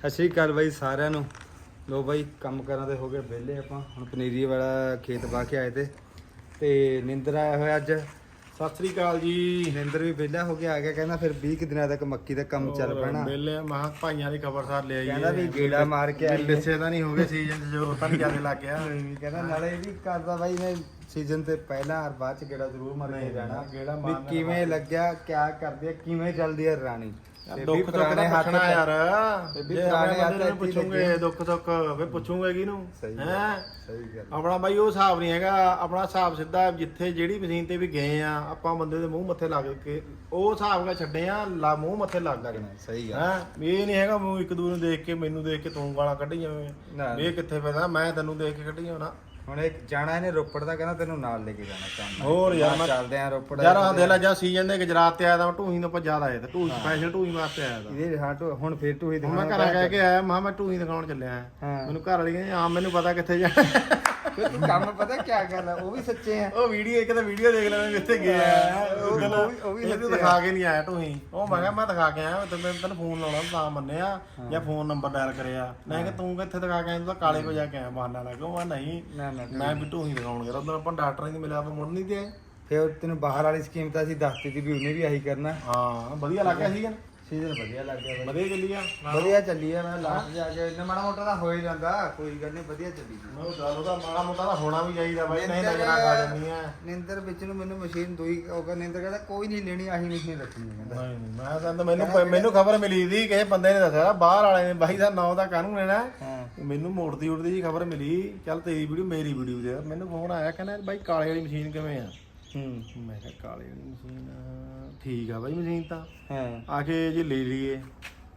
ਸਤਿ ਸ਼੍ਰੀ ਅਕਾਲ ਬਾਈ ਸਾਰਿਆਂ ਨੂੰ। ਲੋ ਬਾਈ ਕੰਮ ਕਰਾਂ ਦੇ ਹੋ ਗਏ ਵਿਹਲੇ ਆਪਾਂ। ਹੁਣ ਪਨੀਰੀ ਵਾਲਾ ਖੇਤ ਵਾਹ ਕੇ ਆਏ ਤੇ। ਤੇ ਨਿੰਦਰ ਆਇਆ ਹੋਇਆ ਅੱਜ। ਸਤਿ ਸ੍ਰੀ ਅਕਾਲ ਜੀ। ਨਿੰਦਰ ਵੀ ਵਿਹਲਾ ਹੋ ਕੇ ਆ ਗਿਆ। ਕਹਿੰਦਾ ਫਿਰ 20 ਕੁ ਦਿਨਾਂ ਤੱਕ ਮੱਕੀ ਦਾ ਕੰਮ ਚੱਲ ਪੈਣਾ। ਮੇਲੇ ਮਹਾ ਭਾਈਆਂ ਦੀ ਖਬਰਸਾਰ ਲੈ ਆਈਏ ਕਹਿੰਦਾ ਵੀ ਗੇੜਾ ਮਾਰ ਕੇ ਆਈਏ ਲਿੱਸੇ ਤਾਂ ਨਹੀਂ ਹੋ ਗਏ ਸੀਜ਼ਨ ਜ਼ਰੂਰ ਤਾਂ ਜ਼ਿਆਦਾ ਲੱਗ ਗਿਆ। ਕਹਿੰਦਾ ਨਾਲੇ ਵੀ ਕਰਦਾ ਬਾਈ ਮੈਂ ਸੀਜ਼ਨ ਤੇ ਪਹਿਲਾਂ ਔਰ ਬਾਅਦ ਚ ਗੇੜਾ ਜ਼ਰੂਰ ਮਾਰ ਕੇ ਜਾਣਾ। ਗੇੜਾ ਵੀ ਕਿਵੇਂ ਲੱਗਿਆ ਕਿਆ ਕਰਦੀ ਆ ਕਿਵੇਂ ਚੱਲਦੀ ਆ ਰਾਣੀ। ਵੀ ਦੁੱਖ ਦੁੱਖ ਦਾ ਹੱਥ ਪੁੱਛਣਾ ਯਾਰ। ਵੀ ਜੇ ਪੁਰਾਣੇ ਹੱਥ ਇੱਥੇ ਪੁੱਛੂਗੇ। ਦੁੱਖ ਦੁੱਖ ਫੇ ਪੁੱਛੂਗੇ ਕਿਹਨੂੰ। ਹੈ? ਸਹੀ ਗੱਲ। ਆਪਣਾ ਬਾਈ ਉਹ ਹਿਸਾਬ ਨਹੀਂ ਹੈਗਾ ਆਪਣਾ ਹਿਸਾਬ ਸਿੱਧਾ ਜਿੱਥੇ ਜਿਹੜੀ ਮਸ਼ੀਨ ਤੇ ਵੀ ਗਏ ਆ ਆਪਾਂ ਬੰਦੇ ਦੇ ਮੂੰਹ ਮੱਥੇ ਲੱਗ ਕੇ ਉਹ ਹਿਸਾਬ ਨਾਲ ਛੱਡੇ ਆ ਲਾ ਮੂੰਹ ਮੱਥੇ ਲੱਗ ਲੱਗਣਾ ਸਹੀ ਗੱਲ। ਹਾਂ? ਇਹ ਨਹੀਂ ਹੈਗਾ ਮੂੰਹ ਇੱਕ ਦੂਜੇ ਨੂੰ ਦੇਖ ਕੇ ਮੈਨੂੰ ਦੇਖ ਕੇ ਤੂੰ ਗਾਲਾਂ ਕੱਢੀ ਜਾਵੇਂ। ਵੀ ਇਹ ਕਿੱਥੇ ਪੈਦਾ ਮੈਂ ਤੈਨੂੰ ਦੇਖ ਕੇ ਕੱਢੀ ਜਾਣਾ ਹੁਣ ਇੱਕ ਜਾਣਾ ਇਹਨੇ ਰੋਪੜ ਦਾ ਕਹਿੰਦਾ ਤੈਨੂੰ ਨਾਲ ਲੈ ਕੇ ਜਾਣਾ ਕੰਮ। ਹੋਰ ਯਾਰ ਮੈਂ- ਚੱਲਦੇ ਆ ਰੋਪੜ ਯਾਰ ਆ ਦੇ ਲੈ ਜਾ ਸੀਜ਼ਨ ਦੇ ਗੁਜਰਾਤ ਤੇ ਆਇਆ ਤਾਂ ਢੂਹੀ ਤੋਂ ਜ਼ਿਆਦਾ ਆਇਆ ਤਾਂ ਢੂਹੀ ਸਪੈਸ਼ਲ ਢੂਹੀ ਵਾਸਤੇ ਆਇਆ ਤਾਂ। ਇਹਦੇ ਹਾਂ ਟੂ ਹੁਣ ਫੇਰ ਤੂੰ ਹੀ ਹੁਣ ਮੈਂ ਘਰਾਂ ਕਹਿ ਕੇ ਆਇਆ ਮਾ ਮੈਂ ਢੂਹੀ ਦਿਖਾਉਣ ਚੱਲਿਆ। ਹਾਂ। ਮੈਨੂੰ ਘਰ ਵਾਲੀ ਕਹਿੰਦੀ ਆ ਮੈਨੂੰ ਪਤਾ ਕਿੱਥੇ ਜਾਣਾ ਫਿਰ ਤੂੰ ਕੰਮ ਪਤਾ ਕੀ ਕਰਨਾ ਉਹ ਵੀ ਸੱਚੇ ਆ। ਉਹ ਵੀਡੀਓ ਇੱਕ ਤਾਂ ਵੀਡੀਓ ਦੇਖ ਲੈਣਾ ਕਿੱਥੇ ਗਿਆ ਉਹ ਵੀ- ਉਹ ਵੀ- ਤੂੰ ਸੱਚੇ ਦਿਖਾ ਕੇ ਨਹੀਂ ਆਇਆ ਢੂਹੀ ਉਹ ਮੈਂ ਕਿਹਾ ਮੈਂ ਦਿਖਾ ਕੇ ਆਇਆ ਤੇ ਮੈਂ ਤੈਨੂੰ ਫੋਨ ਲਾਉਣਾ ਤਾਂ ਮੰਨਿਆ ਜਾਂ ਫੋਨ ਨੰਬਰ ਡਾਇਲ ਕਰਿਆ। ਮੈਂ ਕਿ ਤੂੰ ਕਿੱਥੇ ਦਿਖਾ ਕੇ ਆਇਆ? ਤੂੰ ਤਾਂ ਕਾਲੇ ਕੋ ਜਾ ਕੇ ਆਇਆ ਬਹਾਨਾ ਲਾ ਕੇ ਉਹ ਨਹੀਂ। ਮੈਂ ਵੀ ਢੂਹੀ ਦਿਖਾਉਣ ਗਿਆ। ਉਦੋਂ ਆਪਾਂ ਡਾਕਟਰ ਨਹੀਂ ਮਿਲਿਆ ਆਪਾਂ ਮੁੜ ਨਹੀਂ ਗਏ। ਫੇਰ ਤੈਨੂੰ ਬਾਹਰ ਵਾਲੀ ਸਕੀਮ ਤਾਂ ਅਸੀਂ ਦੱਸਤੀ ਸੀ ਵੀ ਉਹਨੇ ਵੀ ਆਹੀ ਕਰਨਾ। ਹਾਂ ਵਧੀਆ ਲੱਗਿਆ ਸੀ ਸੀਜ਼ਨ ਵਧੀਆ ਲੱਗ ਗਿਆ ਵਧੀਆ ਚੱਲੀ ਆ? ਵਧੀਆ ਚੱਲੀ ਆ ਮੈਂ ਲਾਸਟ ਜਾ ਕੇ ਇੰਨਾ ਮਾੜਾ ਮੋਟਾ ਤਾਂ ਹੋ ਹੀ ਜਾਂਦਾ ਕੋਈ ਗੱਲ ਨਹੀਂ ਵਧੀਆ ਚੱਲੀ ਜੀ ਉਹ ਗੱਲ ਉਹਦਾ ਮਾੜਾ ਮੋਟਾ ਤਾਂ ਹੋਣਾ ਵੀ ਚਾਹੀਦਾ ਬਾਈ ਨਹੀਂ ਨਜ਼ਰਾਂ ਖਾ ਜਾਂਦੀਆਂ ਨਿੰਦਰ ਵਿੱਚ ਨੂੰ ਮੈਨੂੰ ਮਸ਼ੀਨ ਦੋਈ ਉਹ ਕਹਿੰਦਾ ਨਿੰਦਰ ਕਹਿੰਦਾ ਕੋਈ ਨਹੀਂ ਲੈਣੀ ਆਹੀ ਮਸ਼ੀਨ ਰੱਖਣੀ ਹੈ ਕਹਿੰਦਾ। ਨਹੀਂ ਨਹੀਂ ਮੈਂ ਤਾਂ ਮੈਨੂੰ ਮੈਨੂੰ ਖਬਰ ਮਿਲੀ ਸੀ ਕਿਸੇ ਬੰਦੇ ਨੇ ਦੱਸਿਆ ਬਾਹਰ ਵਾਲੇ ਨੇ ਬਾਈ ਦਾ ਨਾਂ ਦਾ ਕਾਹਨੂੰ ਲੈਣਾ? ਹਾਂ। ਮੈਨੂੰ ਮੋੜਦੀ ਉੜਦੀ ਜੀ ਖਬਰ ਮਿਲੀ ਚੱਲ ਤੇਰੀ ਵੀਡੀਓ ਮੇਰੀ ਵੀਡੀਓ ਦੇ ਮੈਨੂੰ ਫੋਨ ਆਇਆ ਕਹਿੰਦਾ ਬਾਈ ਕਾਲੇ ਵਾਲੀ ਮਸ਼ੀਨ ਕਿਵੇਂ ਆ? ਹੂੰ। ਮੈਂ ਕਿਹਾ ਕਾਲੇ ਵਾਲੀ ਮਸ਼ੀਨ ਠੀਕ ਆ ਬਾਈ ਮਸ਼ੀਨ ਤਾਂ। ਹਾਂ। ਆ ਕੇ ਜੇ ਲੈ ਲਈਏ।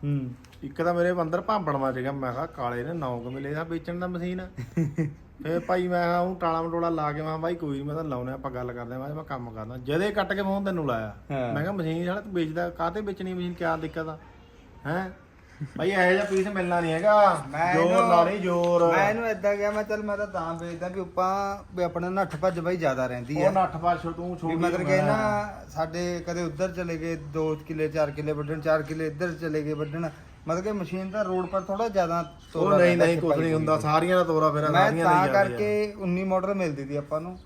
ਹੂੰ। ਇੱਕ ਤਾਂ ਮੇਰੇ ਅੰਦਰ ਭਾਂਬੜ ਮਚ ਗਿਆ। ਮੈਂ ਕਿਹਾ ਕਾਲੇ ਨੇ ਨੌ ਕੁ ਮਿਲੇ ਦਾ ਵੇਚਣ ਦਾ ਮਸ਼ੀਨ। ਫੇ ਭਾਈ ਮੈਂ ਕਿਹਾ ਉਹ ਟਾਲਾ ਮਟੋਲਾ ਲਾ ਕੇ ਮੈਂ ਬਾਈ ਕੋਈ ਨਹੀਂ ਮੈਂ ਤਾਂ ਲਾਉਣੇ ਆਪਾਂ ਗੱਲ ਕਰਦੇ ਆ ਮੈਂ ਕੰਮ ਕਰਦਾ। ਜਦੇ ਕੱਟ ਕੇ ਫੋਨ ਤੈਨੂੰ ਲਾਇਆ। ਮੈਂ ਕਿਹਾ ਮਸ਼ੀਨ ਜਿਹੜਾ ਤੂੰ ਵੇਚਦਾ ਕਾਹਤੇ ਵੇਚਣੀ ਮਸ਼ੀਨ? ਕਿਆ ਦਿੱਕਤ ਆ? ਹੈ? ਭਾਈ ਇਹੋ ਜਿਹਾ ਪੀਸ ਮਿਲਣਾ ਨਹੀਂ ਹੈਗਾ। ਮੈਂ ਜੋਰ ਇਹਨੂੰ- ਲਾਣੀ ਜੋਰ। ਮੈਂ ਇਹਨੂੰ ਏਦਾਂ ਗਿਆ ਮੈਂ ਚੱਲ ਮੈਂ ਤਾਂ ਤਾਂ ਵੇਚਦਾ ਵੀ ਆਪਾਂ ਵੀ ਆਪਣਾ ਨੱਠ ਭੱਜ ਬਾਈ ਜ਼ਿਆਦਾ ਰਹਿੰਦੀ ਉਹ ਹੈ ਨੱਠ ਪਾਛੋ ਤੂੰ ਵੀ ਛੋਟੀ ਮਤਲਬ ਕਿ ਨਾ ਸਾਡੇ ਕਦੇ ਉੱਧਰ ਚਲੇ ਗਏ 2 ਕਿੱਲੇ 4 ਕਿੱਲੇ ਵੱਢਣ 4 ਕਿੱਲੇ ਇੱਧਰ ਚਲੇ ਗਏ ਵੱਢਣ। ਮਤਲਬ ਕਿ ਮਸ਼ੀਨ ਦਾ ਰੋਡ ਪਰ ਥੋੜਾ ਜ਼ਿਆਦਾ ਉਹ ਤੋਰਾ ਨਹੀਂ ਰਹਿੰਦਾ ਨਹੀਂ ਕੁਝ ਨਹੀਂ ਹੁੰਦਾ। ਸਾਰੀਆਂ ਦਾ ਤੋਰਾ ਫੇਰਾ ਮੈਂ ਸਾਰੀਆਂ ਤਾਂ ਦਾ ਜਾਂਦੀਆਂ। ਕਰਕੇ 19 ਮਾਡਲ ਮਿਲਦੀ ਸੀ ਆਪਾਂ ਨੂੰ।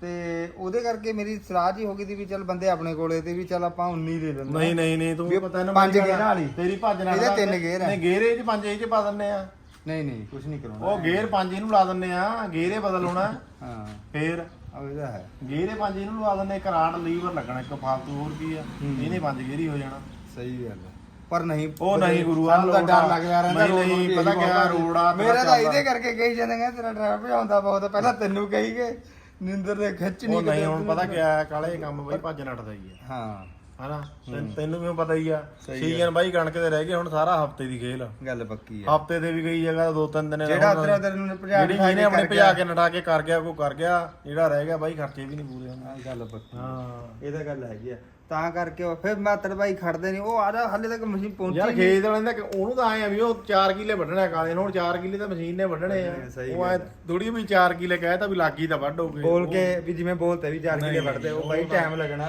ਤੇ ਉਹਦੇ ਕਰਕੇ ਮੇਰੀ ਸਲਾਹ ਜੀ ਹੋ ਗਈ ਸੀ ਵੀ ਚੱਲ ਬੰਦੇ ਆਪਣੇ ਕੋਲੇ ਤੇ ਵੀ ਚੱਲ ਆਪਾਂ 19 ਲੈ ਲੈਂਦੇ ਨਹੀਂ ਨਹੀਂ ਨਹੀਂ ਤੂੰ ਵੀ ਪਤਾ ਨਾ ਪੰਜ ਗੇਅਰਾਂ ਵਾਲੀ। ਤੇਰੀ ਭੱਜ ਨਾਲ ਇਹਦੇ ਤਿੰਨ ਗੇਅਰ ਆ। ਨਹੀਂ ਗੇਰੇ ਚ ਪੰਜ ਇਹ ਚ ਪਾ ਦਿੰਨੇ ਆ। ਨਹੀਂ ਨਹੀਂ ਕੁਝ ਨਹੀਂ ਕਰਾਉਣਾ। ਉਹ ਗੇਅਰ ਪੰਜ ਇਹਨੂੰ ਲਾ ਦਿੰਨੇ ਆ ਗੇਰੇ ਬਦਲ ਹੋਣਾ। ਹਾਂ। ਫੇਰ ਉਹ ਇਹਦਾ ਹੈ। ਗੇਰੇ ਪੰਜ ਇਹਨੂੰ ਲਵਾ ਦਿੰਨੇ ਕਰਾਟ ਲੀਵਰ ਲੱਗਣਾ ਇੱਕ ਫਾਲਤੂ ਹੋਰ ਕੀ ਆ। ਇਹਨੇ ਪੰਜ ਗੇਰੀ ਹੋ ਜਾਣਾ। ਸਹੀ ਗੱਲ ਹੈ। ਪਰ ਨਹੀਂ ਉਹ ਨਹੀਂ ਗੁਰੂ ਆ ਰੋਡ ਡਰ। ਲੱਗਦਾ ਰਹਿੰਦਾ ਨਹੀਂ, ਪਤਾ ਕਿਆ ਆ, ਮੇਰਾ ਤਾਂ। ਇਹਦੇ ਕਰਕੇ ਕਹੀ ਜਾਂਦੇ ਨੇ ਤੇਰਾ ਡਰਾਈਵਰ ਭਜਾਉਂਦਾ ਬਹੁਤ ਪਹਿਲਾਂ ਤੈਨੂੰ ਕਹੀ ਗਏ ਨਿੰਦਰ ਦੇ ਖਿੱਚ ਉਹ ਨਹੀਂ ਨਹੀਂ ਕਦੇ ਹੁਣ ਪਤਾ ਕਿਆ ਕਾਲੇ ਕੰਮ ਬਈ ਭੱਜ ਨੱਠਦਾ ਹੀ ਆ ਹਾਂ। ਹਨਾ? ਤੈਨੂੰ- ਤੈਨੂੰ ਵੀ ਪਤਾ ਹੀ ਆ? ਸਹੀ ਸੀਜ਼ਨ ਬਾਈ ਕਣਕ ਦੇ ਰਹਿ ਗਏ ਹੁਣ ਸਾਰਾ ਹਫ਼ਤੇ ਦੀ ਖੇਲ ਗੱਲ ਪੱਕੀ ਹੈ ਹਫ਼ਤੇ ਦੇ ਵੀ ਗਈ ਜਗ੍ਹਾ ਦੋ ਤਿੰਨ ਦਿਨ ਜਿਹੜਾ ਉਧਰ ਉਧਰ ਨੂੰ ਭਜਾ ਜਿਹੜੀ ਇਹਨੇ ਆਪਣੇ ਭਜਾ ਕੇ ਨਟਾ ਕੇ ਕਰ ਗਿਆ ਕੋ ਕਰ ਗਿਆ। ਜਿਹੜਾ ਰਹਿ ਗਿਆ ਬਾਈ ਖਰਚੇ ਵੀ ਨਹੀਂ ਪੂਰੇ ਹੁੰਦੇ। ਗੱਲ ਪੱਕੀ ਹਾਂ। ਇਹ ਤਾਂ ਗੱਲ ਹੈਗੀ ਆ। ਤਾਂ ਕਰਕੇ ਉਹ ਫਿਰ ਮਾਤਰ ਬਾਈ ਖੜਦੇ ਨਹੀਂ ਉਹ ਆ ਜਾ ਹੱਲੇ ਤੱਕ ਮਸ਼ੀਨ ਪਹੁੰਚੀ ਯਾਰ ਨਹੀਂ। ਖੇਤ ਵਾਲਿਆਂ ਦਾ ਉਹਨੂੰ ਤਾਂ ਆਏ ਆ ਵੀ ਉਹ 4 ਕਿੱਲੇ ਵੱਢਣਾ ਕਾਲੇ ਨੂੰ ਹੁਣ 4 ਕਿੱਲੇ ਤਾਂ ਮਸ਼ੀਨ ਨੇ ਵੱਢਣੇ ਆ। ਸਹੀ ਉਹ ਐ ਥੋੜੀ ਵੀ 4 ਕਿੱਲੇ ਕਹੇ ਤਾਂ ਵੀ ਲੱਗੀ ਤਾਂ ਵੱਢ ਹੋਗੇ ਬੋਲ ਕੇ ਵੀ ਜਿਵੇਂ ਬੋਲਤੇ ਵੀ ਚਾਰ ਕਿਲੇ ਨਹੀਂ, ਵੜਦੇ ਉਹ ਉਹ ਬਾਈ ਤਾਂ- ਟਾਈਮ ਲੱਗਣਾ।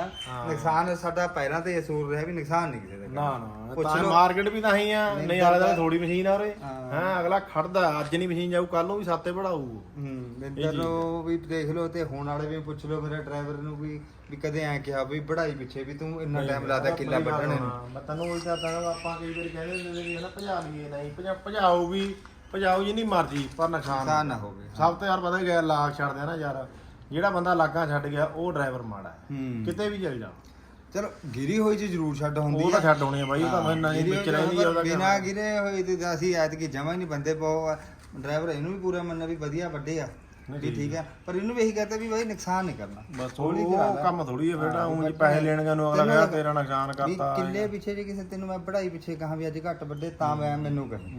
ਨੁਕਸਾਨ ਸਾਡਾ ਪਹਿਲਾਂ ਤੇ ਅਸੂਲ ਰਿਹਾ ਵੀ ਨੁਕਸਾਨ ਨਹੀਂ ਕਿਸੇ ਦਾ ਨਾ ਨਾ। ਪੁੱਛ ਤਾਂ ਲਓ। ਮਾਰਕੀਟ ਵੀ ਤਾਂ ਹੀ ਆ। ਨਹੀਂ ਆਲੇ ਦਾ ਥੋੜੀ ਮਸ਼ੀਨ ਆ ਉਰੇ। ਹਾਂ। ਹਾਂ ਅਗਲਾ ਖੜਦਾ ਅੱਜ ਨਹੀਂ ਮਸ਼ੀਨ ਜਾਊ ਕੱਲ ਨੂੰ ਵੀ ਸਾਤੇ ਪੜਾਊ ਹੂੰ ਮਿੰਦਰ ਨੂੰ ਵੀ ਦੇਖ ਲਓ ਤੇ ਹੁਣ ਵਾਲੇ ਵੀ ਪੁੱਛ ਲਓ ਮੇਰੇ ਡਰਾਈਵਰ ਨੂੰ ਵੀ ਵੀ ਕਦੇ ਐ ਕਿਹਾ ਵੀ ਬੜਾਈ ਪਿੱਛੇ ਵੀ ਤੂੰ ਇੰਨਾ ਟਾਈਮ ਲਾਦਾ ਕਿੱਲਾ ਵੱਢਣੇ। ਨੂੰ ਮੈਂ ਤੈਨੂੰ ਉਹ ਤਾਂ ਆਪਾਂ ਕਈ ਵਾਰੀ ਕਹਿੰਦੇ ਹੁੰਦੇ ਸੀ ਨਾ ਭਜਾ ਲਈਏ ਨਹੀਂ ਭਜਾ ਭਜਾਓ ਵੀ ਭਜਾਓ ਜਿੰਨੀ ਮਰਜ਼ੀ ਪਰ ਨੁਕਸਾਨ ਨੁਕਸਾਨ ਨਾ ਹੋਵੇ ਸਭ ਤੋਂ ਯਾਰ ਪਤਾ ਗਿਆ ਲਾਗ ਛੱਡਦੇ ਆ ਨਾ ਯਾਰ ਜਿਹੜਾ ਬੰਦਾ ਲਾਗਾਂ ਛੱਡ ਗਿਆ ਉਹ ਡਰਾਈਵਰ ਮਾੜਾ ਹੈ। ਹੂੰ। ਕਿਤੇ ਵੀ ਚੱਲ ਜਾ ਚਲੋ ਗਿਰੀ ਹੋਈ ਚ ਜ਼ਰੂਰ ਛੱਡ ਹੁੰਦੀ ਉਹ ਤਾਂ ਛੱਡ ਹੋਣੀ ਆ ਬਾਈ ਉਹ ਤਾਂ ਮੈਂ ਨਹੀਂ ਗਿਰੀ ਵਿੱਚ ਹੋਈ ਰਹਿੰਦੀ ਆ ਉਹਦਾ। ਬਿਨਾ ਗਿਰੇ ਹੋਏ ਤੇ ਅਸੀਂ ਐਤਕੀ ਜਮਾ ਹੀ ਨਹੀਂ ਬੰਦੇ ਬਹੁਤ ਡਰਾਈਵਰ ਇਹਨੂੰ ਵੀ ਪੂਰਾ ਮੰਨਣਾ ਵੀ ਵਧੀਆ ਵੱਡੇ ਆ ਵੀ ਠੀਕ ਆ ਪਰ ਇਹਨੂੰ ਵੀ ਇਹੀ ਕਹਤਾ ਵੀ ਬਾਈ ਨੁਕਸਾਨ ਨਹੀਂ ਕਰਨਾ ਬਸ ਹੌਲੀ ਕਰਾ ਉਹ। ਕੰਮ ਥੋੜੀ ਹੈ ਬੇਟਾ ਉਹ ਬਸ ਪੈਸੇ ਲੈਣਗੇ ਨੂੰ ਅਗਲਾ ਕਹਿੰਦਾ ਤੇਰਾ ਨੁਕਸਾਨ ਕਰਤਾ ਕਿੱਲੇ ਪਿੱਛੇ ਜੇ ਕਿਸੇ ਤੈਨੂੰ ਮੈਂ ਪੜਾਈ ਪਿੱਛੇ ਕਹਾਂ ਵੀ ਅੱਜ ਘੱਟ ਵੱਡੇ ਤਾਂ ਮੈਂ ਮੈਨੂੰ ਕਹੀ।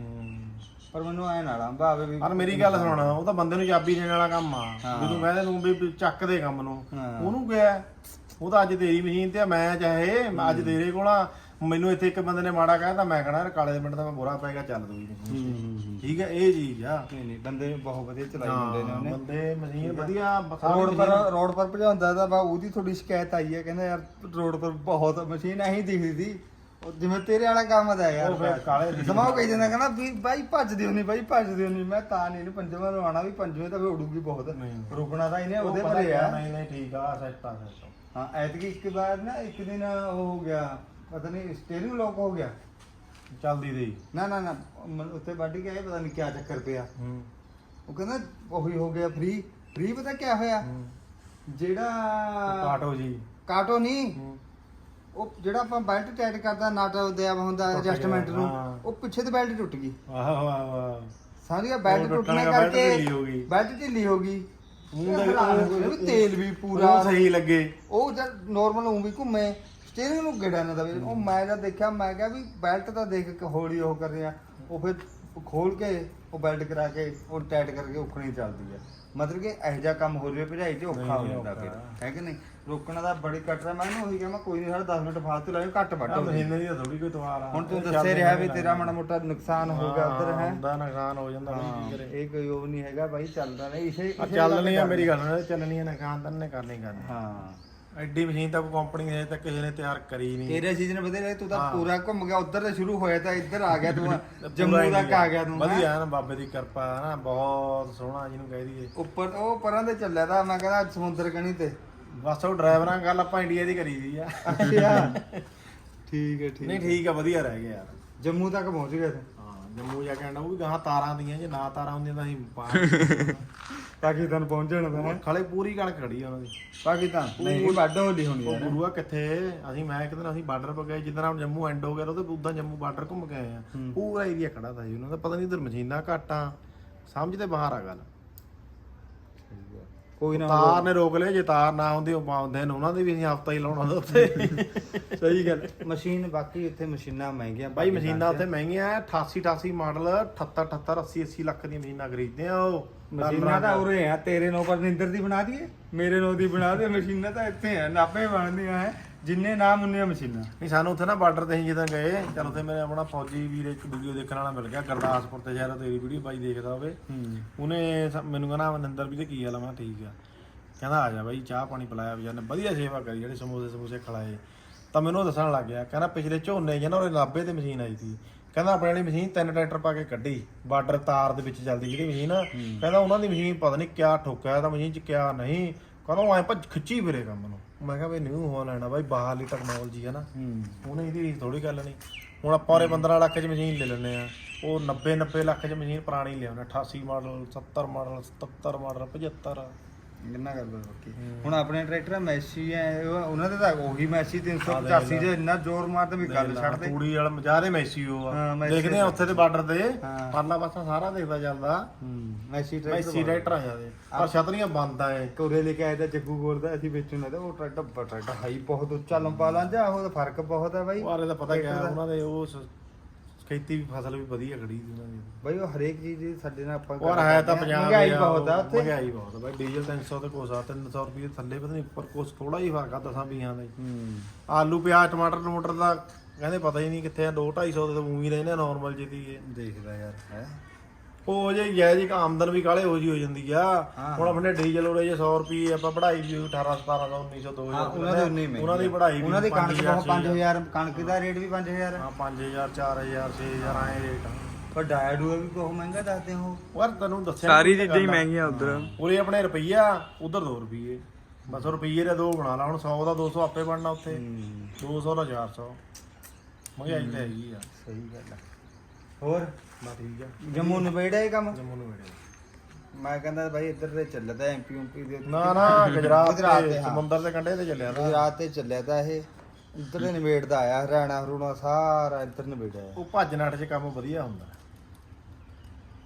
ਪਰ ਮੈਨੂੰ ਐ ਨਾ ਲਾਂਭਾ ਆਵੇ ਵੀ ਪਰ ਮੇਰੀ ਗੱਲ ਸੁਣ ਉਹ ਤਾਂ ਬੰਦੇ ਨੂੰ ਚਾਬੀ ਦੇਣ ਵਾਲਾ ਕੰਮ ਆ। ਜਦੋਂ ਕਹਿੰਦੇ ਤੂੰ ਵੀ ਚੱਕ ਦੇ ਕੰਮ ਨੂੰ। ਉਹਨੂੰ ਗਿਆ ਉਹ ਤਾਂ ਅੱਜ ਤੇਰੀ ਮਸ਼ੀਨ ਤੇ ਆ, ਮੈਂ ਚਾਹੇ ਮੈਂ ਅੱਜ ਤੇਰੇ ਕੋਲ ਆ ਮੈਨੂੰ ਇੱਥੇ ਇੱਕ ਬੰਦੇ ਨੇ ਮਾੜਾ ਕਹਿਤਾ ਮੈਂ ਕਹਣਾ ਯਾਰ ਕਾਲੇ ਦੇ ਮਿੰਟ ਦਾ ਮੈਂ ਬੁਰਾ ਪੈ ਗਿਆ ਚੱਲ ਦੂਈ ਮਸ਼ੀਨ ਠੀਕ ਹੈ ਇਹ ਚੀਜ਼ ਆ। ਨਹੀਂ ਨਹੀਂ ਬੰਦੇ ਬਹੁਤ ਵਧੀਆ ਚਲਾਈ ਹੁੰਦੇ ਨੇ ਹਾਂ, ਉਹਨੇ। ਬੰਦੇ ਮਸ਼ੀਨ ਵਧੀਆ ਬਖਾਰੀ ਰੋਡ ਪਰ ਰੋਡ ਪਰ ਭਜਾਉਂਦਾ ਤਾਂ ਬਾ ਉਹਦੀ ਥੋੜੀ ਸ਼ਿਕਾਇਤ ਆਈ ਹੈ ਕਹਿੰਦਾ ਯਾਰ ਰੋਡ ਪਰ ਬਹੁਤ ਮਸ਼ੀਨ ਐਂ ਦਿਖਦੀ ਸੀ। ਉਹ ਜਿਵੇਂ ਤੇਰੇ ਵਾਲਾ ਕੰਮ ਦਾ ਯਾਰ। ਉਹ ਫਿਰ ਕਾਲੇ ਦੀ- ਸਮਾਂ ਕਹੀ ਜਾਂਦਾ ਕਹਿੰਦਾ ਵੀ ਬਾਈ ਭੱਜ ਦਿਓ ਨਹੀਂ ਬਾਈ ਭੱਜ ਦਿਓ ਨਹੀਂ ਮੈਂ ਤਾਂ ਨਹੀਂ ਇਹਨੂੰ ਪੰਜਵਾਂ ਨੂੰ ਆਣਾ ਵੀ ਪੰਜਵੇਂ ਤਾਂ ਫੇ ਉਡੂਗੀ ਬਹੁਤ। ਨਹੀਂ। ਰੁਕਣਾ ਤਾਂ ਇਹਨੇ ਉਹ ਉਹਦੇ ਕਿਆ, ਆ ਨਹੀਂ ਨਹੀਂ ਠੀਕ ਆ ਸੈੱਟ ਆ ਸੈੱਟ ਹਾਂ ਐਤਕੀ ਇੱਕ ਵਾਰ ਨਾ ਇੱਕ ਦਿਨ ਉਹ ਹੋ ਗਿਆ ਪਤਾ ਨਹੀਂ ਸਟੀਅਰਿੰਗ ਲੋਕ ਹੋ ਗਿਆ। ਚੱਲਦੀ ਦੇ ਨਾ ਨਾ ਨਾ ਮ- ਉੱਥੇ ਵੱਢ ਕੇ ਆਏ ਪਤਾ ਨਹੀਂ ਕਿਆ ਚੱਕਰ ਪਿਆ। ਹੂੰ। ਉਹ ਕਹਿੰਦਾ ਉਹੀ ਹੋ ਗਿਆ ਫ੍ਰੀ ਫ੍ਰੀ ਪਤਾ ਕਿਆ ਹੋਇਆ? ਜਿਹੜਾ ਕਾਟੋ ਜੀ। ਕਾਟੋ ਨਹੀਂ ਹੂੰ। ਉਹ ਜਿਹੜਾ ਆਪਾਂ ਬੈਲਟ ਟਾਈਟ ਕਰਦਾ ਨਟ ਦਿਆ ਹੁੰਦਾ ਟੁੱਟ ਗਿਆ, ਐਡਜਸਟਮੈਂਟ ਨੂੰ ਹਾਂ। ਉਹ ਪਿੱਛੇ ਤੇ ਬੈਲਟ ਟੁੱਟ ਗਈ। ਆਹ ਵਾਹ ਵਾਹ ਸਾਰੀ ਬੈਲਟ ਟੁੱਟਣ ਕਰਕੇ ਢਿੱਲੀ ਹੋ ਗਈ। ਬੈਲਟ ਢਿੱਲੀ ਹੋ ਗਈ। ਮੂੰਹ ਦਾ ਵੀ ਤੇਲ ਵੀ ਪੂਰਾ ਸਹੀ ਲੱਗੇ। ਉਹ ਜਦ ਨਾਰਮਲ ਉਂ ਵੀ ਘੁੰਮੇ ਸਟੀਅਰਿੰਗ ਨੂੰ ਗੇੜਾ ਨਾ ਦਵੇ। ਉਹ ਮੈਂ ਜਦ ਦੇਖਿਆ ਮੈਂ ਕਿਹਾ ਵੀ ਬੈਲਟ ਤਾਂ ਦੇਖ ਕੇ ਹੌਲੀ ਉਹ ਕਰ ਰਿਹਾ। ਉਹ ਫਿਰ ਖੋਲ ਕੇ ਉਹ ਬੈਲਟ ਕਰਾ ਕੇ ਉਹ ਟਾਈਟ ਕਰਕੇ ਉਖਣੀ ਚੱਲਦੀ ਹੈ ਮਤਲਬ ਕਿ ਇਹੋ ਜਿਹਾ ਕੰਮ ਹੋ ਰਿਹਾ ਭਜਾਈ ਤੇ ਔਖਾ ਹੋ ਜਾਂਦਾ। ਫਿਰ। ਹੈ ਕਿ ਨਹੀਂ? ਰੋਕਣਾ ਦਾ ਬੜੀ ਕਟਰਾ ਮੈਂ ਉਹੀ ਕਿਹਾ ਮੈਂ ਕੋਈ ਨਹੀਂ ਸਾਡਾ 10 ਮਿੰਟ ਫਾਲਤੂ ਲਾਇਓ ਘੱਟ ਵੱਟ ਆ। ਮਹੀਨੇ ਦੀ ਥੋੜੀ ਕੋਈ ਤਵਾਰ ਆ। ਹੁਣ ਤੂੰ ਦੱਸੇ ਰਿਹਾ ਵੀ ਤੇਰਾ ਮਾੜਾ ਮੋਟਾ ਨੁਕਸਾਨ ਹੋ ਗਿਆ ਉਧਰ ਹੈ? ਹੁੰਦਾ ਨੁਕਸਾਨ ਹੋ ਜਾਂਦਾ ਬਈ ਕੀ ਕਰੇ? ਇਹ ਕੋਈ ਉਹ ਨਹੀਂ ਹੈਗਾ ਬਾਈ ਚੱਲਦਾ ਨਹੀਂ। ਇਸੇ ਆ ਚੱਲਣੀ ਆ ਮੇਰੀ ਗੱਲ ਨਾਲ ਚੱਲਣੀ ਆ ਨੁਕਸਾਨ ਤਾਂ ਨੇ ਕਰਨੀ ਕਰਨੀ। ਹਾਂ। ਐਡੀ ਮਸ਼ੀਨ ਤਾਂ ਕੰਪਨੀ ਨੇ ਹਜੇ ਤੱਕ ਕਿਸੇ ਨੇ ਤਿਆਰ ਕਰੀ ਨਹੀਂ। ਤੇਰੇ ਸੀਜ਼ਨ ਵਧੇ ਰਹੇ ਤੂੰ ਤਾਂ ਹਾਂ। ਪੂਰਾ ਘੁੰਮ ਗਿਆ ਉਧਰ ਤੇ ਸ਼ੁਰੂ ਹੋਇਆ ਤਾਂ ਇੱਧਰ ਆ ਗਿਆ ਤੂੰ ਜੰਮੂ ਹੀ ਤੱਕ ਆ ਗਿਆ। ਤੂੰ ਹੈਂ। ਵਧੀਆ ਨਾ ਬਾਬੇ ਦੀ ਕਿਰਪਾ ਨਾ ਬਹੁਤ ਸੋਹਣਾ ਜਿਹਨੂੰ ਕਹਿ ਦਈਏ। ਉੱਪਰ ਉਹ ਪਰਾਂ ਤੇ ਚੱਲਿਆ ਤਾਂ ਮੈਂ ਕਹਿੰਦਾ ਸਮੁੰਦਰ ਕਣੀ ਤੇ। ਬਸ ਉਹ ਡਰਾਈਵਰਾਂ ਨਾਲ ਗੱਲ ਆਪਾਂ ਇੰਡੀਆ ਦੀ ਕਰੀ ਦੀ ਆ। ਅੱਛਾ। ਠੀਕ ਹੈ ਨਹੀਂ ਠੀਕ ਆ ਵਧੀਆ ਰਹਿ ਗਿਆ ਯਾਰ। ਜੰਮੂ ਤੱਕ ਪਹੁੰਚ ਗਿਆ ਤੂੰ। ਹਾਂ ਜੰਮੂ ਜਾ ਕੇ ਆਂਦਾ ਉਹ ਵੀ ਗਾਂ ਤਾਰਾਂ ਦੀਆਂ ਜੇ ਨਾ ਤਾਰਾਂ ਹੁੰਦੀਆਂ ਤਾਂ ਅਸੀਂ ਬਾਹਰ ਪਾਕਿਸਤਾਨ ਪਹੁੰਚ ਜਾਣਾ ਤਾਂ ਹੈਂ। ਖਲੇ ਪੂਰੀ ਕਣਕ ਖੜੀ ਆ ਉਹਨਾਂ ਦੀ। ਪਾਕਿਸਤਾਨ? ਨਹੀਂ ਵੱਡ ਹੋਲੀ ਹੋਣੀ ਉਹ ਗੁਰੂਆ ਕਿੱਥੇ? ਅਸੀਂ ਮੈਂ ਇੱਕ ਦਿਨ ਅਸੀਂ ਬਾਰਡਰ ਪਾ ਗਏ ਜਿੱਦਾਂ ਹੁਣ ਜੰਮੂ ਐਂਡ ਹੋ ਗਿਆ ਉਹਦੇ ਉਦਾਂ ਜੰਮੂ ਬਾਰਡਰ ਘੁੰਮ ਕੇ ਆਏ ਆ। ਪੂਰਾ ਏਰੀਆ ਖੜਾ ਤਾ ਜੀ ਉਹਨਾਂ ਦਾ ਪਤਾ ਨਹੀਂ ਇਧਰ ਮਸ਼ੀਨਾਂ ਘਾਟਾਂ ਸਮਝ ਤੇ ਬਾਹਰ ਆ ਗੱਲ। ਕੋਈ ਨਾ ਤਾਰ ਨੇ ਰੋਕ ਲਿਆ ਜੇ ਤਾਰ ਨਾ ਹੁੰਦੀ ਉਹ ਪਾਉਂਦੇ ਨੇ ਉਹਨਾਂ ਦੇ ਵੀ ਅਸੀਂ ਹਫਤਾ ਹੀ ਲਾਉਣਾ ਉੱਤੇ ਸਹੀ ਗੱਲ। ਮਸ਼ੀਨ ਬਾਕੀ ਇੱਥੇ ਮਸ਼ੀਨਾਂ ਮਹਿੰਗੀਆਂ ਬਾਈ ਮਸ਼ੀਨਾਂ ਉੱਥੇ ਮਹਿੰਗੀਆਂ ਆ 88 88 ਮਾਡਲ 78 78 80 80 ਲੱਖ ਦੀਆਂ ਮਸ਼ੀਨਾਂ ਖਰੀਦਦੇ ਆ ਉਹ। ਮਸ਼ੀਨਾਂ ਤਾਂ ਉਰੇ ਆ ਤੇਰੇ ਨੋ ਪਰ ਨਿੰਦਰ ਦੀ ਬਣਾ ਦਈਏ। ਮੇਰੇ ਨੋ ਦੀ ਬਣਾ ਦੇ ਮਸ਼ੀਨਾਂ ਤਾਂ ਇੱਥੇ ਆ ਨਾਪੇ ਬਣਦੀਆਂ ਹੈ ਜਿੰਨੇ ਨਾਮ ਉਨੀਆਂ ਮਸ਼ੀਨਾਂ। ਨਹੀਂ ਸਾਨੂੰ ਉੱਥੇ ਨਾ ਬਾਰਡਰ ਤੇ ਅਸੀਂ ਜਦੋਂ ਗਏ ਚਲ ਉੱਥੇ ਮੇਰੇ ਆਪਣਾ ਫੌਜੀ ਵੀਰ ਇੱਕ ਵੀਡੀਓ ਦੇਖਣ ਵਾਲਾ ਮਿਲ ਗਿਆ ਗੁਰਦਾਸਪੁਰ ਤੇ ਸ਼ਾਇਦ ਤੇਰੀ ਵੀਡੀਓ ਬਾਈ ਦੇਖਦਾ ਹੋਵੇ। ਹੂੰ। ਉਹਨੇ ਸ- ਮੈਨੂੰ ਕਹਿੰਦਾ ਮਨਿੰਦਰ ਵੀ ਤੇ ਕੀ ਹਾਲ ਆ? ਮੈਂ ਕਿਹਾ ਠੀਕ ਆ। ਕਹਿੰਦਾ ਆ ਜਾ ਬਾਈ ਚਾਹ ਪਾਣੀ ਪਿਲਾਇਆ ਵੀ ਨੇ ਵਧੀਆ ਸੇਵਾ ਕਰੀ ਜਿਹੜੇ ਸਮੋਸੇ ਸਮੋਸੇ ਖਿਲਾਏ। ਤਾਂ ਮੈਨੂੰ ਉਹ ਦੱਸਣ ਲੱਗ ਗਿਆ ਕਹਿੰਦਾ ਪਿਛਲੇ ਝੋਨੇ ਜਿਹਨਾਂ ਉਹਨੇ ਨਾਭੇ ਤੇ ਮਸ਼ੀਨ ਆਈ ਸੀ। ਕਹਿੰਦਾ ਆਪਣੇ ਵਾਲੀ ਮਸ਼ੀਨ ਤਿੰਨ ਟਰੈਕਟਰ ਪਾ ਕੇ ਕੱਢੀ। ਬਾਰਡਰ ਤਾਰ ਦੇ ਵਿੱਚ ਚੱਲਦੀ ਜਿਹੜੀ ਮਸ਼ੀਨ ਆ। ਕਹਿੰਦਾ ਉਹਨਾਂ ਦੀ ਮਸ਼ੀਨ ਪਤਾ ਨਹੀਂ ਕਿਆ ਠੋਕਿਆ ਤਾਂ ਮਸ਼ੀਨ 'ਚ ਕਿਆ ਨਹੀਂ। ਕਹਿੰਦਾ ਉਹ ਐ ਭੱਜ ਖਿੱਚੀ ਫਿਰੇ ਕੰਮ ਨੂੰ। ਮੈਂ ਕਿਹਾ ਬਈ ਨਿਊ ਹੋ ਲੈਣਾ ਬਾਈ ਬਾਹਰਲੀ ਟੈਕਨੋਲੋਜੀ ਹੈ ਨਾ। ਹੂੰ। ਉਹਨੇ ਇਹਦੀ ਥੋੜੀ ਗੱਲ ਨਹੀਂ ਹੁਣ ਆਪਾਂ ਉਹਰੇ 15 ਲੱਖ 'ਚ ਮਸ਼ੀਨ ਲੈ ਲੈਂਦੇ ਆ ਉਹ 90 90 ਲੱਖ 'ਚ ਮਸ਼ੀਨ ਪੁਰਾਣੀ ਲਿਆਉਣਾ 88 ਮਾਡਲ 70 ਮਾਡਲ 77 ਮਾਡਲ 75 ਕਿੰਨਾ ਕਰਦਾ ਬਾਕੀ? ਹੁਣ ਆਪਣੇ ਟਰੈਕਟਰ ਮੈਸੀ ਐ ਉਹ- ਉਹਨਾਂ ਦੇ ਤਾਂ ਉਹੀ ਮੈਸੀ 385 ਜੇ ਇੰਨਾ ਜ਼ੋਰ ਮਾਰਦਾ ਵੀ ਗੱਲ ਛੱਡ ਦੇ ਤੂੜੀ ਵਾਲਾ ਮਜਾਰੇ ਮੈਸੀ ਉਹ ਆ। ਦੇਖਦੇ ਆ ਉੱਥੇ ਤੇ ਬਾਰਡਰ ਤੇ। ਪਰਲਾ ਪਾਸਾ ਸਾਰਾ ਦੇਖਦਾ ਹੂੰ ਮੈਸੀ ਟਰੈਕਟਰ ਮੈਸੀ ਟਰੈਕਟਰ ਆ ਜਾਂਦੇ ਪਰ ਛਤਰੀਆਂ ਬੰਦ ਆ ਕੋਰੇ ਲੈ ਕੇ ਤਾਂ ਜੱਗੂ ਗੋਰ ਦਾ ਅਸੀਂ ਵੇਚਣ ਲੱਗਾ ਉਹ ਟਰੈਕਟਰ ਟਰੈਕਟਰ ਹਾਈ ਬਹੁਤ ਉੱਚਾ ਲੰਬਾ ਲਾਂਝਾ ਉਹਦਾ ਫ਼ਰਕ ਬਹੁਤ ਹੈ ਬਾਈ। ਉਹ ਦਾ ਪਤਾ ਕਿਆ ਉਹਨਾਂ ਦੇ ਉਹ ਖੇਤੀ ਵੀ ਫਸਲ ਵੀ ਵਧੀਆ ਖੜੀ ਦੀ ਉਹਨਾਂ ਦੀ। ਬਾਈ ਉਹ ਹਰੇਕ ਚੀਜ਼ ਦੀ ਸਾਡੇ ਨਾਲ ਆਪਾਂ ਔਰ ਗੱਲ ਹੈ ਤਾਂ ਕਰਦੇ ਪੰਜਾਬ ਮਹਿੰਗਾਈ ਦੇ ਆ, ਬਹੁਤ ਆ ਉੱਥੇ। ਮਹਿੰਗਾਈ ਬਹੁਤ ਆ ਬਾਈ ਡੀਜ਼ਲ 300 ਤੇ ਕੋਸਾ 300 ਰੁਪਏ ਥੱਲੇ ਪਤਾ ਨਹੀਂ ਉੱਪਰ ਕੁਛ ਥੋੜਾ ਹੀ ਫ਼ਰਕ ਆ ਦਸਾਂ ਵੀਹਾਂ ਦਾ। ਹੀ। ਹੂੰ ਆਲੂ ਪਿਆਜ਼ ਟਮਾਟਰ ਟਮਾਟਰ ਦਾ ਕਹਿੰਦੇ ਪਤਾ ਹੀ ਨਹੀਂ ਕਿੱਥੇ ਆ 2 250 ਦੇ ਤਾਂ ਮੂਵੀ ਰਹਿੰਦੇ ਨਾਰਮਲ ਜਿਹੀ ਦੀ ਦੇਖਦਾ ਯਾਰ ਹੈ। ਉਹ ਜੇ ਗਿਆ ਜੀ ਆਮਦਨ ਵੀ ਕਾਲੇ ਹੋ ਜੀ ਹੋ ਜਾਂਦੀ ਆ। ਹਾਂ। ਹੁਣ ਆਪਣੇ ਡੀਜ਼ਲ ਉਰੇ ਜੇ 100 ਰੁਪਏ ਆਪਾਂ ਪੜਾਈ ਵੀ 18 1700 1900 2000 ਹਾਂ ਉਹਨਾਂ ਦੇ ਉਨੇ ਹੀ ਉਹਨਾਂ ਦੀ ਪੜਾਈ ਵੀ ਉਹਨਾਂ ਦੀ ਕਣਕ 5000, ਬਹੁਤ 5000 ਕਣਕ ਦਾ ਰੇਟ ਵੀ 5000 ਹਾਂ 5000 4000 6000 ਆਏ ਰੇਟ ਪਰ ਡਾਇਡ ਉਹ ਵੀ ਬਹੁਤ ਮਹਿੰਗਾ ਦੱਸਦੇ ਹੋ। ਪਰ ਤੈਨੂੰ ਦੱਸਿਆ ਸਾਰੀ ਚੀਜ਼ਾਂ ਹੀ। ਮਹਿੰਗੀਆਂ ਉਧਰ। ਉਰੇ ਆਪਣੇ ਰੁਪਈਆ ਉਧਰ 2 ਰੁਪਏ ਬਸ ਰੁਪਈਏ ਦੇ ਦੋ ਬਣਾ ਲਾ ਹੁਣ 100 ਦਾ 200 ਆਪੇ ਬਣਨਾ ਉੱਥੇ। 200 ਦਾ 400 ਮਹਿੰਗਾਈ ਤਾਂ ਹੈਗੀ ਆ। ਸਹੀ ਗੱਲ ਆ। ਹੋਰ? ਬਸ ਠੀਕ ਆ। ਜੰਮੂ ਨਵੇੜਾ ਇਹ ਕੰਮ? ਜੰਮੂ ਨੂੰ ਵੇੜੇ ਮੈਂ ਕਹਿੰਦਾ ਬਾਈ ਇੱਧਰ ਤੇ ਚੱਲਦਾ ਐਮਪੀ ਉਂਪੀ ਦੇ ਉੱਤੇ। ਨਾ ਨਾ ਗੁਜਰਾਤ ਗੁਜਰਾਤ ਤੇ ਤੇ, ਹਾਂ। ਸਮੁੰਦਰ ਦੇ ਕੰਢੇ ਤੇ ਚੱਲਿਆ ਤਾਂ। ਗੁਜਰਾਤ ਤੇ ਚੱਲਿਆ ਤਾਂ ਇਹ। ਇੱਧਰ ਦੇ ਨਵੇੜਦਾ ਆਇਆ ਹਰਿਆਣਾ ਹਰੂਣਾ ਸਾਰਾ ਇੱਧਰ ਨਵੇੜਿਆ ਆ ਉਹ ਭੱਜ ਨੱਠ 'ਚ ਕੰਮ ਵਧੀਆ ਹੁੰਦਾ।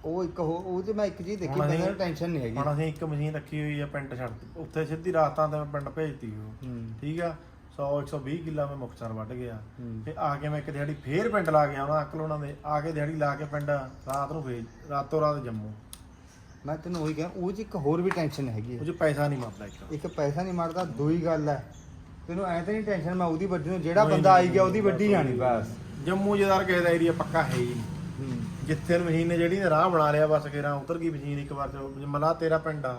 ਉਹ ਇੱਕ ਹੋ ਉਹ ਤੇ ਮੈਂ ਇੱਕ ਚੀਜ਼ ਦੇਖੀ ਹੁਣ ਅਸੀਂ- ਬੰਦੇ ਨੂੰ ਟੈਨਸ਼ਨ ਨਹੀਂ ਹੈਗੀ। ਹੁਣ ਅਸੀਂ ਇੱਕ ਮਸ਼ੀਨ ਰੱਖੀ ਹੋਈ ਆ ਪਿੰਡ ਛੱਡ ਉੱਥੇ ਸਿੱਧੀ ਰਾਤਾਂ ਤੇ ਮੈਂ ਪਿੰਡ ਭੇਜਤੀ ਉਹ। ਹੂੰ। ਠੀਕ ਆ? 100 120 ਕਿੱਲਾ ਮੈਂ ਮੁਕਤਸਰ ਵੱਢ ਗਿਆ। ਤੇ ਆ ਕੇ ਮੈਂ ਇੱਕ ਦਿਹਾੜੀ ਫੇਰ ਪਿੰਡ ਲਾ ਕੇ ਆਉਣਾ ਅਕਲ ਉਹਨਾਂ ਦੇ। ਆ ਕੇ ਦਿਹਾੜੀ ਲਾ ਕੇ ਪਿੰਡ ਰਾਤ ਨੂੰ ਭੇਜ ਰਾਤੋਂ ਰਾਤ ਜੰਮੂ। ਮੈਂ ਤੈਨੂੰ ਉਹੀ ਕਹਿੰਦਾ ਉਹ ਚ ਇੱਕ ਹੋਰ ਵੀ ਟੈਨਸ਼ਨ ਹੈਗੀ ਉਹ। 'ਚ ਪੈਸਾ ਨਹੀਂ ਮਰਦਾ ਇੱਕ। ਇੱਕ ਪੈਸਾ ਨਹੀਂ ਮਰਦਾ ਦੂਈ ਗੱਲ ਹੈ ਤੈਨੂੰ ਐ ਤਾਂ ਨਹੀਂ ਟੈਨਸ਼ਨ ਮੈਂ ਉਹਦੀ ਵੱਡੀ ਨੂੰ ਜਿਹੜਾ ਬੰਦਾ ਆਈ ਗਿਆ ਉਹਦੀ ਵੱਡੀ ਜਾਣੀ ਬਸ। ਜੰਮੂ ਜਦਾਰ ਕਿਸੇ ਦਾ ਏਰੀਆ ਪੱਕਾ ਹੈ ਹੀ ਨਹੀਂ। ਜਿੱਥੇ ਨੂੰ ਮਸ਼ੀਨ ਨੇ ਜਿਹੜੀ ਨੇ ਰਾਹ ਬਣਾ ਲਿਆ ਬਸ ਕਿਰਾਂ ਉਤਰ ਗਈ ਮਸ਼ੀਨ ਇੱਕ ਵਾਰ ਤੇ ਮਲਾ ਤੇਰਾ ਪਿੰਡ ਆ।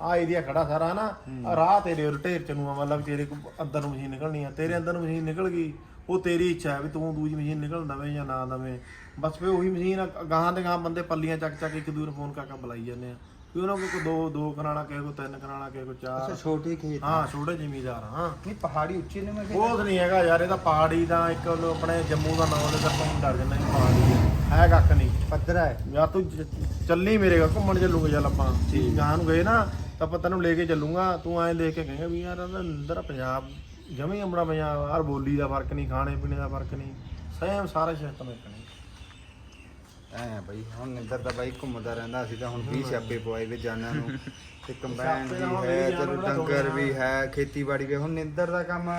ਆ ਏਰੀਆ ਖੜਾ ਸਾਰਾ ਨਾ ਆਹ ਰਾਹ ਤੇਰੇ ਉਰ ਢੇਰ ਚ ਨੂੰ ਆ, ਮਤਲਬ ਤੇਰੇ ਅੰਦਰ ਨੂੰ ਮਸ਼ੀਨ ਨਿਕਲਣੀ ਆ ਤੇਰੇ ਅੰਦਰ ਨੂੰ ਮਸ਼ੀਨ ਨਿਕਲ ਗਈ ਉਹ ਤੇਰੀ ਇੱਛਾ ਹੈ ਵੀ ਤੂੰ ਦੂਜੀ ਮਸ਼ੀਨ ਨਿਕਲ ਦਵੇਂ ਜਾਂ ਨਾ ਦਵੇਂ। ਬਸ ਫੇ ਉਹੀ ਮਸ਼ੀਨ ਗਾਹਾਂ ਤੇ ਗਾਹਾਂ ਬੰਦੇ ਪੱਲੀਆਂ ਚੱਕ ਚੱਕ ਇੱਕ ਦੂਰ ਫੋਨ ਕਰਕੇ ਬੁਲਾਈ ਜਾਂਦੇ ਆ। ਵੀ ਉਹਨਾਂ ਕੋਲ ਦੋ ਦੋ ਕਰਾਣਾ ਕਿਸੇ ਕੋ ਤਿੰਨ ਕਰਾਣਾ ਕਿਸੇ ਕੋ ਅੱਛਾ ਚਾਰ ਛੋਟੇ ਖੇਤ ਹਾਂ ਛੋਟੇ ਜ਼ਿਮੀਦਾਰ ਹਾਂ। ਨਹੀਂ ਪਹਾੜੀ ਉੱਚੀ ਨੇ ਮੈਂ ਕਿਹਾ। ਬਹੁਤ ਨਹੀਂ ਹੈਗਾ ਯਾਰ ਇਹ ਤਾਂ ਪਹਾੜੀ ਦਾ ਇੱਕ ਉਹਨੂੰ ਆਪਣੇ ਜੰਮੂ ਦਾ ਨਾਮ ਲੈ ਤਾਂ ਡਰ ਜਾਂਦਾ ਇਹ ਪਹਾੜੀ ਹੈ ਹੈ ਕੱਖ ਨਹੀਂ। ਪੱਧਰਾ ਹੈ। ਯਾ ਤੂੰ ਜ- ਚੱਲੀ ਮੇਰੇ ਕੋਲ ਘੁੰਮਣ ਚੱਲੂਗੇ ਚੱਲ ਆਪਾਂ। ਗਾਂ ਨੂੰ ਗਏ ਨਾ ਤਾਂ ਆਪਾਂ ਤੈਨੂੰ ਲੈ ਕੇ ਚੱਲੂਗਾ। ਤੂੰ ਐਂ ਲੈ ਕੇ ਕਹੇਗਾ ਵੀ ਯਾਰ ਇਹਦਾ ਅੰਦਰ ਪੰਜਾਬ ਜਮੀ ਆਪਣਾ ਪੰਜਾਬ ਹਰ ਬੋਲੀ ਦਾ ਫ਼ਰਕ ਨਹੀਂ ਖਾਣੇ ਪੀਣੇ ਦਾ ਫ਼ਰਕ ਨਹੀਂ। ਸੇਮ ਸਾਰਾ ਸਿਸਟਮ ਇੱਕ ਨਹੀਂ। ਐ ਆ ਬਈ ਹੁਣ ਨਿੰਦਰ ਤਾਂ ਬਾਈ ਘੁੰਮਦਾ ਰਹਿੰਦਾ। ਅਸੀਂ ਤਾਂ ਹੁਣ 20 ਸਿਆਪੇ ਪਵਾਏ ਵੇ ਜਾਨਾਂ ਨੂੰ। ਤੇ ਕੰਬਾਈਨ ਵੀ ਤਾਂ ਹੁਣ ਹੈ ਮੇਰੀ ਚਲੋ ਜਾਨ ਨੂੰ ਡੰਗਰ ਵੀ ਹੈ ਖੇਤੀਬਾੜੀ ਵੀ ਹੁਣ ਨਿੰਦਰ ਦਾ ਕੰਮ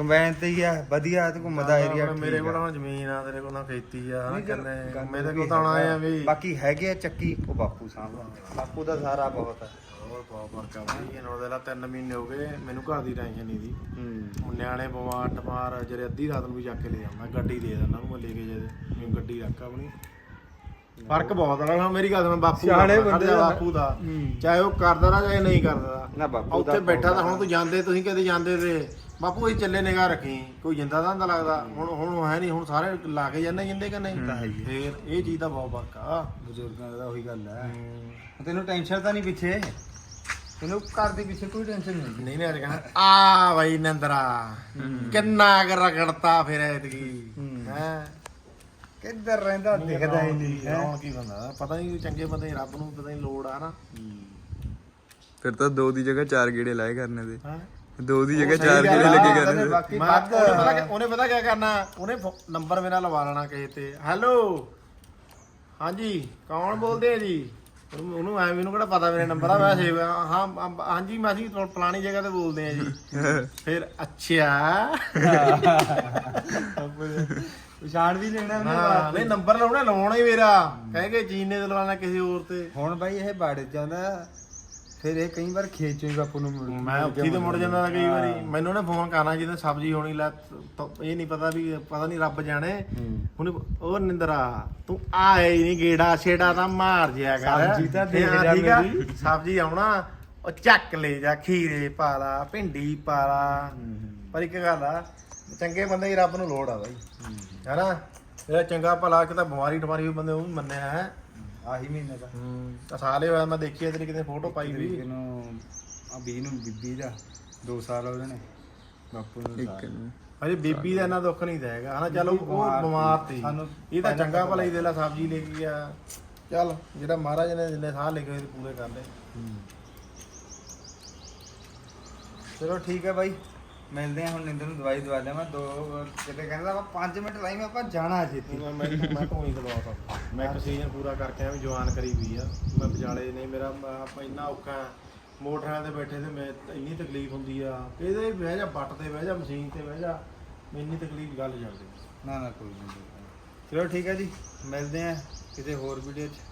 ਕੰਬਾਈਨ ਤੇ ਹੀ ਆ ਵਧੀਆ ਤੇ ਘੁੰਮਦਾ ਏਰੀਆ ਮੇਰੇ ਕੋਲ ਹੁਣ ਜ਼ਮੀਨ ਆ ਤੇਰੇ ਕੋਲ ਨਾ ਖੇਤੀ ਆ ਹਨਾ ਕਹਿੰਦੇ ਮੇਰੇ ਕੋਲ ਤਾਂ ਆਏ ਆ ਵੀ। ਬਾਕੀ ਹੈਗੇ ਆ ਚੱਕੀ ਉਹ ਬਾਪੂ ਸਾਹਮਣੇ ਬਾਪੂ ਦਾ ਸਾਰਾ ਬਹੁਤ ਹੈ ਹੋਰ ਬਹੁਤ ਫ਼ਰਕ ਆ ਬਈ ਇਹਨਾਂ ਦੇ ਲਾ 3 ਮਹੀਨੇ ਹੋ ਗਏ ਮੈਨੂੰ ਘਰ ਦੀ ਟੈਨਸ਼ਨ ਨਹੀਂ ਦੀ ਹੂੰ। ਹੁਣ ਨਿਆਣੇ ਬਿਮਾਰ ਟਮਾਰ ਜਿਹੜੇ ਅੱਧੀ ਰਾਤ ਨੂੰ ਵੀ ਚੱਕ ਕੇ ਲੈ ਆਉਂਦਾ ਗੱਡੀ ਦੇ ਦਿੰਦਾ ਉਹਨੂੰ ਮੈਂ ਲੈ ਕੇ ਜੇ ਮੈਨੂੰ ਗੱਡੀ ਰੱਖ ਆਪਣੀ। ਫ਼ਰਕ ਬਹੁਤ ਆ ਹੁਣ ਮੇਰੀ ਗੱਲ ਸੁਣ ਬਾਪੂ ਦਾ, ਸਿਆਣੇ ਖੜ ਬੰਦੇ ਜਾ ਦਾ। ਬਾਪੂ ਦਾ ਹੂੰ। ਚਾਹੇ ਉਹ ਕਰਦਾ ਨਾ ਚਾਹੇ ਨਹੀਂ ਕਰਦਾ। ਨਾ ਬਾਪੂ ਉੱਥੇ ਬੈਠਾ ਤਾਂ ਹੁਣ ਤੂੰ ਜਾਂਦੇ ਤੁਸੀਂ ਕਦੇ ਜਾਂਦੇ ਤੇ ਬਾਪੂ ਇਹ ਚੱਲੇ ਨਿਗਾਹ ਰੱਖੀ। ਕੋਈ ਜਿੰਦਾ ਤਾਂ ਹੁੰਦਾ ਲੱਗਦਾ। ਹੁਣ ਹੁਣ ਹੈ ਨਹੀਂ। ਹੁਣ ਸਾਰੇ ਲਾ ਕੇ ਜਾਂਦੇ ਜਿੰਦੇ ਕਿ ਨਹੀਂ? ਤਾਂ ਹੈ ਹੀ ਫੇਰ ਇਹ ਚੀਜ਼ ਦਾ ਬਹੁਤ ਫ਼ਰਕ ਆ। ਬਜ਼ੁਰਗਾਂ ਦਾ ਉਹੀ ਗੱਲ ਹੈ। ਤੈਨੂੰ ਟੈਨਸ਼ਨ ਤਾਂ ਨਹੀਂ ਪਿੱਛੇ? ਤੈਨੂੰ ਘਰ ਦੇ ਪਿੱਛੇ ਕੋਈ ਟੈਨਸ਼ਨ ਨਹੀਂ ਨਹੀਂ ਨਹੀਂ ਅੱਜ ਕਹਿੰਦਾ ਆ ਬਾਈ ਨੰਦਰਾ। ਕਿੰਨਾ ਕਰ ਰਗੜਤਾ ਫਿਰ ਐਤਕੀ। ਹੂੰ। ਹੈ? ਕਿੱਧਰ ਰਹਿੰਦਾ ਦਿਖਦਾ ਹੀ ਨਹੀਂ ਹੈ? ਕੌਣ ਕੀ ਬੰਦਾ। ਪਤਾ ਨਹੀਂ ਚੰਗੇ ਬੰਦੇ ਦੀ ਰੱਬ ਨੂੰ ਪਤਾ ਨਹੀਂ ਲੋੜ ਆ ਨਾ। ਫਿਰ ਤਾਂ ਦੋ ਦੀ ਜਗ੍ਹਾ ਚਾਰ ਗੇੜੇ ਲਾਏ ਕਰਨੇ ਦੇ। ਹਾਂ? ਦੋ ਦੀ ਜਗ੍ਹਾ ਚਾਰ ਆ, ਲੱਗੇ ਕਹਿੰਦੇ ਕਰਨੇ। ਦੇ ਬਾਕੀ ਮੈਂ ਵੱਧ ਉਹਨੇ ਪਤਾ ਕਿ- ਉਹਨੇ ਪਤਾ ਕੀ ਕਰਨਾ? ਉਹਨੇ ਨੰਬਰ ਮੇਰਾ ਲਵਾ ਲੈਣਾ ਕਿਸੇ ਤੇ। ਹੈਲੋ? ਹਾਂਜੀ ਕੌਣ ਬੋਲਦੇ ਆ ਜੀ? ਉਹਨੂੰ ਉਹਨੂੰ ਐ ਮੈਨੂੰ ਕਿਹੜਾ ਪਤਾ ਮੇਰੇ ਨੰਬਰ ਆ? ਵੈਸੇ ਹਾਂ ਹਾਂਜੀ ਮੈਂ ਅਸੀਂ ਫਲ- ਫਲਾਣੀ ਜਗ੍ਹਾ ਤੇ ਬੋਲਦੇ ਆ ਜੀ। ਫਿਰ ਅੱਛਾ ਪਛਾਣ ਵੀ ਲੈਣਾ ਉਹਨੇ ਹਾਂ ਬਾਅਦ ਨਹੀਂ ਨੰਬਰ ਲਾਉਣਾ ਲਾਉਣਾ ਹੀ ਮੇਰਾ। ਕਹੇਗੇ ਚੀਨ ਨੇ ਲਵਾਣਾ ਕਿਸੇ ਹੋਰ ਤੇ। ਹੁਣ ਬਾਈ ਇਹ ਬਾੜੇ ਚ ਜਾਂਦਾ। ਫਿਰ ਇਹ ਕਈ ਵਾਰ ਖੇਤ ਚੋਂ ਹੀ ਬਾਪੂ ਨੂੰ ਮੁੜ ਮੈਂ ਉੱਥੇ ਹੀ ਤੇ ਮੁੜ ਜਾਂਦਾ ਤਾ ਕਈ ਵਾਰੀ। ਮੈਨੂੰ ਉਹਨੇ ਫੋਨ ਕਰਨਾ ਜਿਹਦੇ ਸਬਜ਼ੀ ਹੋਣੀ ਲੈ ਤ- ਇਹ ਨਹੀਂ ਪਤਾ ਵੀ ਪਤਾ ਨਹੀਂ ਰੱਬ ਜਾਣੇ। ਹੂੰ। ਹੁਣ ਉਹ ਨਿੰਦਰਾ ਤੂੰ ਆਏ ਨਹੀਂ ਗੇੜਾ ਛੇੜਾ ਤਾਂ ਮਾਰ ਜਿਆ ਕਰ। ਸਬਜ਼ੀ ਤਾਂ ਦੇਖ ਹਾਂ, ਜਾ ਠੀਕ ਆ? ਮੇਰੀ। ਸਬਜ਼ੀ ਆਉਣਾ ਉਹ ਚੱਕ ਲੈ ਜਾ ਖੀਰੇ ਪਾ ਲਾ ਭਿੰਡੀ ਪਾ ਲਾ ਪਰ ਇੱਕ ਗੱਲ ਆ ਚੰਗੇ ਬੰਦੇ ਦੀ ਰੱਬ ਨੂੰ ਲੋੜ ਆ ਬਾਈ। ਹੈਨਾ? ਜਿਹੜਾ ਚੰਗਾ ਭਲਾ ਕਿ ਤਾਂ ਬਿਮਾਰੀ ਟਮਾਰੀ ਹੋਈ ਬੰਦੇ ਉਹ ਵੀ ਮੰਨਿਆ ਹੈ। ਆਹੀ ਮਹੀਨੇ ਦਾ। ਹੂੰ। ਤਾਂ ਸਾਲੇ ਹੋਇਆ ਮੈਂ ਦੇਖੀ ਆ ਤੇਰੀ ਕਿਤੇ ਫੋਟੋ ਪਾਈ ਵੀ ਤਰੀਕ ਨੂੰ ਆ 20 ਨੂੰ ਬੀਬੀ ਦਾ 2 ਸਾਲ ਹੋ ਜਾਣੇ ਬਾਪੂ ਨੂੰ ਇੱਕ ਸਾਲ। ਨੂੰ। ਬੀਬੀ ਦਾ ਇੰਨਾ ਦੁੱਖ ਨਹੀਂ ਤਾਂ ਹੈਗਾ। ਹਨਾ ਚਲੋ ਉਹ ਬਿਮਾਰ ਬਿਮਾਰ ਸੀ। ਸਾਨੂੰ ਇਹ ਤਾਂ ਚੰਗਾ ਭਲਾ ਹੀ ਦੇ ਲਾ ਸਬਜ਼ੀ ਲੈ ਕੇ ਗਿਆ। ਚੱਲ ਜਿਹੜਾ ਮਹਾਰਾਜ ਨੇ ਜਿੰਨੇ ਸਾਹ ਲਿਖੇ ਹੋਏ ਪੂਰੇ ਕਰ ਲਏ। ਚਲੋ ਠੀਕ ਹੈ ਬਾਈ। ਮਿਲਦੇ ਆ ਹੁਣ ਨਿੰਦਰ ਨੂੰ ਦਵਾਈ ਦਵਾ ਲਿਆ ਮੈਂ। ਦੋ ਕਿਤੇ ਕਹਿੰਦਾ ਵਾ 5 ਮਿੰਟ ਲਾਈ ਮੈਂ ਆਪਾਂ ਜਾਣਾ ਛੇਤੀ। ਮੈਂ ਮੈਂ ਮੈਂ ਕੋਈ ਦਵਾਤਾ ਮੈਂ ਇੱਕ ਸੀਜ਼ਨ ਪੂਰਾ ਕਰਕੇ ਆ ਵੀ ਜਵਾਨ ਕਰੀ ਵੀ ਆ। ਮੈਂ ਵਿਚਾਲੇ ਨਹੀਂ, ਮੇਰਾ, ਮੈਂ, ਆਪਾਂ ਇੰਨਾ ਔਖਾ ਮੋਟਰਾਂ ਤੇ ਬੈਠੇ ਤੇ ਮੈਂ ਇੰਨੀ ਤਕਲੀਫ ਹੁੰਦੀ ਆ। ਇਹਦੇ ਬਹਿ ਜਾ, ਬੱਟ ਤੇ ਬਹਿ ਜਾ, ਮਸ਼ੀਨ ਤੇ ਬਹਿ ਜਾ, ਮੈਨੂੰ ਤਕਲੀਫ ਗੱਲ ਜਾਂਦੀ ਨਾ ਨਾ, ਕੋਈ ਨਹੀਂ। ਚਲੋ ਠੀਕ ਹੈ ਜੀ, ਮਿਲਦੇ ਆ ਕਿਸੇ ਹੋਰ ਵੀਡੀਓ 'ਚ।